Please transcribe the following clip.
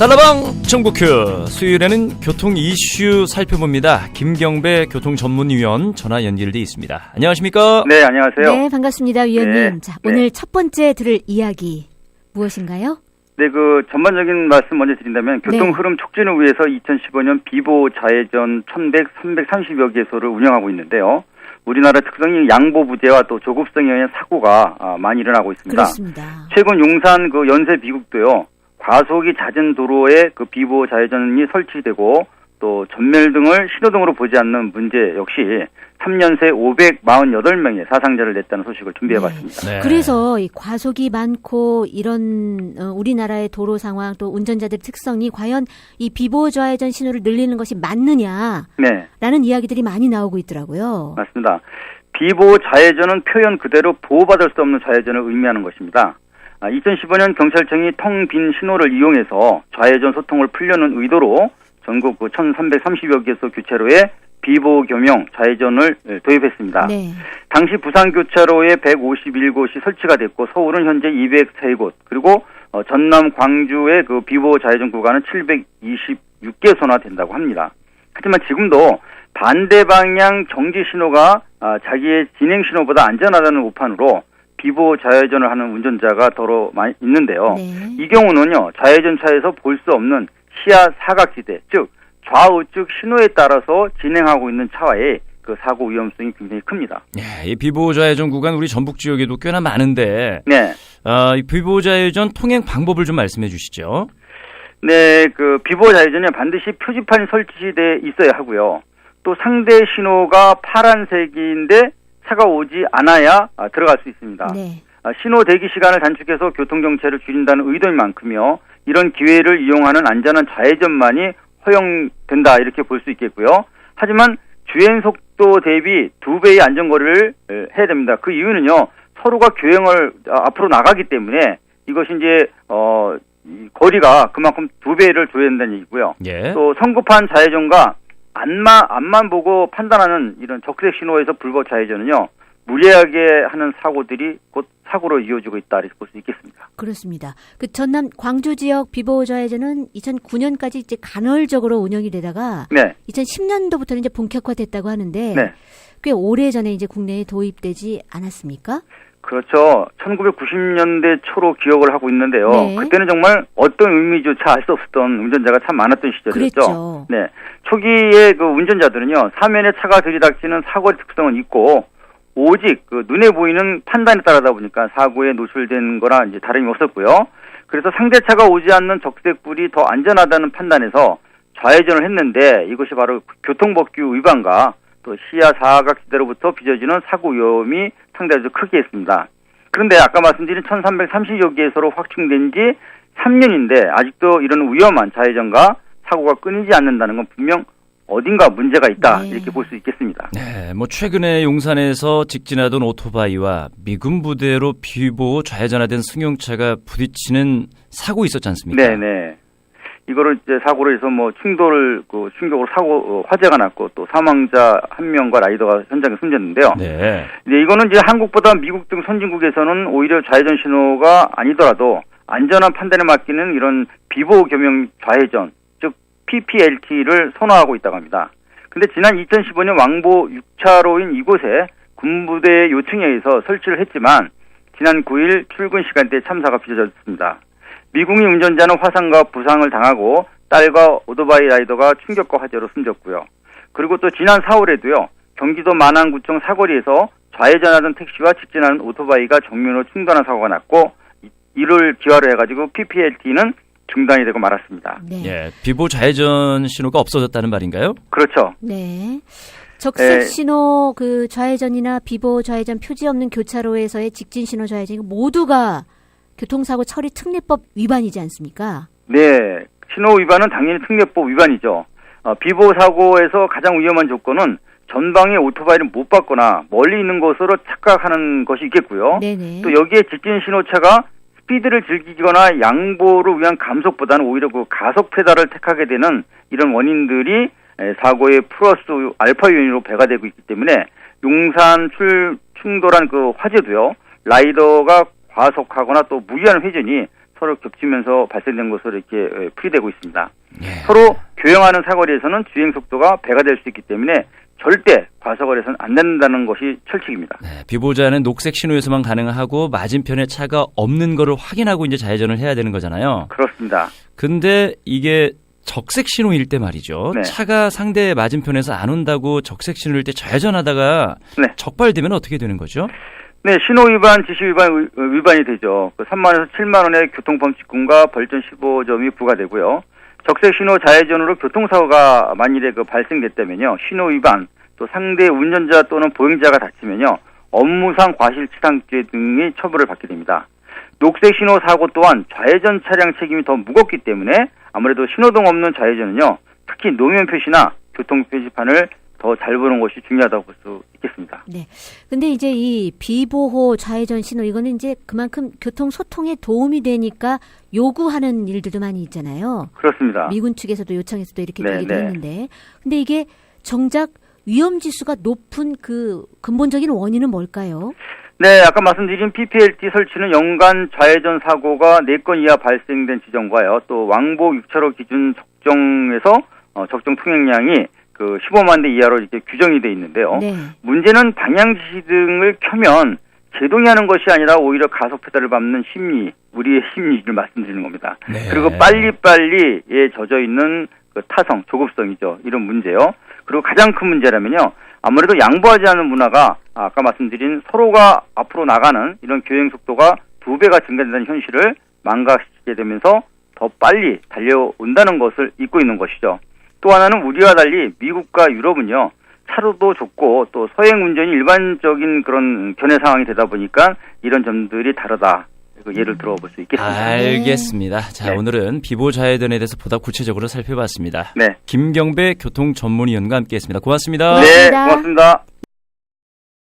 달라방 정보큐 수요일에는 교통 이슈 살펴봅니다. 김경배 교통 전문위원 전화 연결돼 있습니다. 안녕하십니까? 네, 안녕하세요. 네, 반갑습니다, 위원님. 네, 자, 네. 오늘 첫 번째 들을 이야기 무엇인가요? 네, 그 전반적인 말씀 먼저 드린다면 교통 네. 흐름 촉진을 위해서 2015년 비보 좌회전 1100, 330여 개소를 운영하고 있는데요. 우리나라 특성이 양보 부재와 또 조급성에 의한 사고가 아, 많이 일어나고 있습니다. 그렇습니다. 최근 용산 그 연세 비국도요. 과속이 잦은 도로에 그 비보 좌회전이 설치되고 또 전멸 등을 신호등으로 보지 않는 문제 역시 3년 새 548명의 사상자를 냈다는 소식을 준비해봤습니다. 네. 그래서 이 과속이 많고 이런 어, 우리나라의 도로 상황 또 운전자들 특성이 과연 이 비보 좌회전 신호를 늘리는 것이 맞느냐라는 네. 이야기들이 많이 나오고 있더라고요. 맞습니다. 비보호 좌회전은 표현 그대로 보호받을 수 없는 좌회전을 의미하는 것입니다. 2015년 경찰청이 텅 빈 신호를 이용해서 좌회전 소통을 풀려는 의도로 전국 그 1330여 개소 교차로에 비보호 겸용 좌회전을 도입했습니다. 네. 당시 부산 교차로에 151곳이 설치가 됐고 서울은 현재 203곳 그리고 어, 전남 광주의 그 비보호 좌회전 구간은 726개소나 된다고 합니다. 하지만 지금도 반대 방향 정지 신호가 아, 자기의 진행 신호보다 안전하다는 오판으로 비보호 좌회전을 하는 운전자가 더러 많이 있는데요. 네. 이 경우는요 좌회전 차에서 볼 수 없는 시야 사각지대 즉 좌우측 신호에 따라서 진행하고 있는 차와의 그 사고 위험성이 굉장히 큽니다. 예, 이 비보 좌회전 구간 우리 전북 지역에도 꽤나 많은데 네. 아, 이 비보 좌회전 통행 방법을 좀 말씀해 주시죠. 네, 그 비보 좌회전에 반드시 표지판이 설치돼 있어야 하고요. 또 상대 신호가 파란색인데 차가 오지 않아야 아, 들어갈 수 있습니다. 네. 아, 신호 대기 시간을 단축해서 교통 정체를 줄인다는 의도인 만큼요. 이런 기회를 이용하는 안전한 좌회전만이 허용된다 이렇게 볼 수 있겠고요. 하지만 주행 속도 대비 두 배의 안전 거리를 에, 해야 됩니다. 그 이유는요. 서로가 교행을 아, 앞으로 나가기 때문에 이것이 이제 어이 거리가 그만큼 두 배를 줘야 된다는 얘기고요. 예. 또 성급한 좌회전과 앞만 앞만 보고 판단하는 이런 적색 신호에서 불법 좌회전은요 무리하게 하는 사고들이 곧 사고로 이어지고 있다 이렇게 볼 수 있겠습니다. 그렇습니다. 그 전남 광주 지역 비보 좌회전은 2009년까지 이제 간헐적으로 운영이 되다가 네, 2010년도부터는 이제 본격화됐다고 하는데 네, 꽤 오래 전에 이제 국내에 도입되지 않았습니까? 그렇죠. 1990년대 초로 기억을 하고 있는데요. 네. 그때는 정말 어떤 의미조차 알 수 없었던 운전자가 참 많았던 시절이었죠. 그랬죠. 네, 초기에 그 운전자들은요 사면에 차가 들이닥치는 사고의 특성은 있고 오직 그 눈에 보이는 판단에 따르다 보니까 사고에 노출된 거나 이제 다름이 없었고요. 그래서 상대차가 오지 않는 적색불이 더 안전하다는 판단에서 좌회전을 했는데 이것이 바로 교통법규 위반과 또 시야 사각지대로부터 빚어지는 사고 위험이 상당히 크게 했습니다. 그런데 아까 말씀드린 1330여 개소로 확충된 지 3년인데 아직도 이런 위험한 좌회전과 사고가 끊이지 않는다는 건 분명 어딘가 문제가 있다 네. 이렇게 볼 수 있겠습니다. 네, 뭐 최근에 용산에서 직진하던 오토바이와 미군 부대로 비보 좌회전하던 승용차가 부딪히는 사고 있었지 않습니까? 네 네. 이거를 이제 사고로 해서 뭐 충돌 그 충격으로 사고 어, 화재가 났고 또 사망자 한 명과 라이더가 현장에 숨졌는데요. 네. 네, 이거는 이제 한국보다 미국 등 선진국에서는 오히려 좌회전 신호가 아니더라도 안전한 판단에 맡기는 이런 비보 겸용 좌회전, 즉 PPLT를 선호하고 있다고 합니다. 근데 지난 2015년 왕복 6차로인 이곳에 군부대 요청에 의해서 설치를 했지만 지난 9일 출근 시간대 참사가 빚어졌습니다. 미국인 운전자는 화상과 부상을 당하고 딸과 오토바이 라이더가 충격과 화재로 숨졌고요. 그리고 또 지난 4월에도요. 경기도 만안구청 사거리에서 좌회전하던 택시와 직진하는 오토바이가 정면으로 충돌한 사고가 났고 이- 이를 기화로 해가지고 PPLT는 중단이 되고 말았습니다. 네. 예, 비보 좌회전 신호가 없어졌다는 말인가요? 그렇죠. 네. 적색 네. 신호 그 좌회전이나 비보 좌회전 표지 없는 교차로에서의 직진 신호 좌회전 모두가 교통사고 처리 특례법 위반이지 않습니까? 네, 신호 위반은 당연히 특례법 위반이죠. 어, 비보 사고에서 가장 위험한 조건은 전방에 오토바이를 못 봤거나 멀리 있는 것으로 착각하는 것이 있겠고요. 네네. 또 여기에 직진 신호차가 스피드를 즐기거나 양보를 위한 감속보다는 오히려 그 가속 페달을 택하게 되는 이런 원인들이 에, 사고의 플러스 알파 요인으로 배가 되고 있기 때문에 용산 출 충돌한 그 화재도요 라이더가 과속하거나 또 무리한 회전이 서로 겹치면서 발생된 것으로 이렇게 에, 풀이되고 있습니다. 예. 서로 교행하는 사거리에서는 주행 속도가 배가 될 수 있기 때문에 절대 과속거리에서는 안 된다는 것이 철칙입니다. 네, 비보자는 녹색 신호에서만 가능하고 맞은편에 차가 없는 거를 확인하고 이제 좌회전을 해야 되는 거잖아요. 그렇습니다. 근데 이게 적색 신호일 때 말이죠. 네. 차가 상대 맞은편에서 안 온다고 적색 신호일 때 좌회전하다가 네. 적발되면 어떻게 되는 거죠? 네, 신호 위반, 지시 위반 위- 어, 위반이 되죠. 그 3만 원에서 7만 원의 교통범칙금과 벌점 15점이 부과되고요. 적색 신호 좌회전으로 교통사고가 만일에 그 발생됐다면요. 신호 위반, 또 상대 운전자 또는 보행자가 다치면요. 업무상 과실치상죄 등의 처벌을 받게 됩니다. 녹색 신호 사고 또한 좌회전 차량 책임이 더 무겁기 때문에 아무래도 신호등 없는 좌회전은요. 특히 노면 표시나 교통 표시판을 더 잘 보는 것이 중요하다고 볼 수 있겠습니다. 네. 근데 이제 이 비보호 좌회전 신호 이거는 이제 그만큼 교통 소통에 도움이 되니까 요구하는 일들도 많이 있잖아요. 그렇습니다. 미군 측에서도 요청에서도 이렇게 네, 되기도 네. 했는데. 근데 이게 정작 위험 지수가 높은 그 근본적인 원인은 뭘까요? 네, 아까 말씀드린 PPLT 설치는 연간 좌회전 사고가 4건 이하 발생된 지점과요. 또 왕복 6차로 기준 적정에서 어, 적정 통행량이 그 15만 대 이하로 이렇게 규정이 돼 있는데요. 네. 문제는 방향 지시 등을 켜면 제동이 하는 것이 아니라 오히려 가속 페달을 밟는 심리, 우리의 심리를 말씀드리는 겁니다. 네. 그리고 빨리빨리에 젖어 있는 그 타성, 조급성이죠. 이런 문제요. 그리고 가장 큰 문제라면요. 아무래도 양보하지 않는 문화가 아까 말씀드린 서로가 앞으로 나가는 이런 교행 속도가 두 배가 증가된다는 현실을 망각시키게 되면서 더 빨리 달려온다는 것을 잊고 있는 것이죠. 또 하나는 우리와 달리 미국과 유럽은요. 차로도 좁고 또 서행 운전이 일반적인 그런 견해 상황이 되다 보니까 이런 점들이 다르다. 그 예를 들어볼 수 있겠습니다. 알겠습니다. 자, 네. 오늘은 비보 좌회전에 대해서 보다 구체적으로 살펴봤습니다. 네. 김경배 교통 전문위원과 함께했습니다. 고맙습니다. 고맙습니다. 네, 고맙습니다.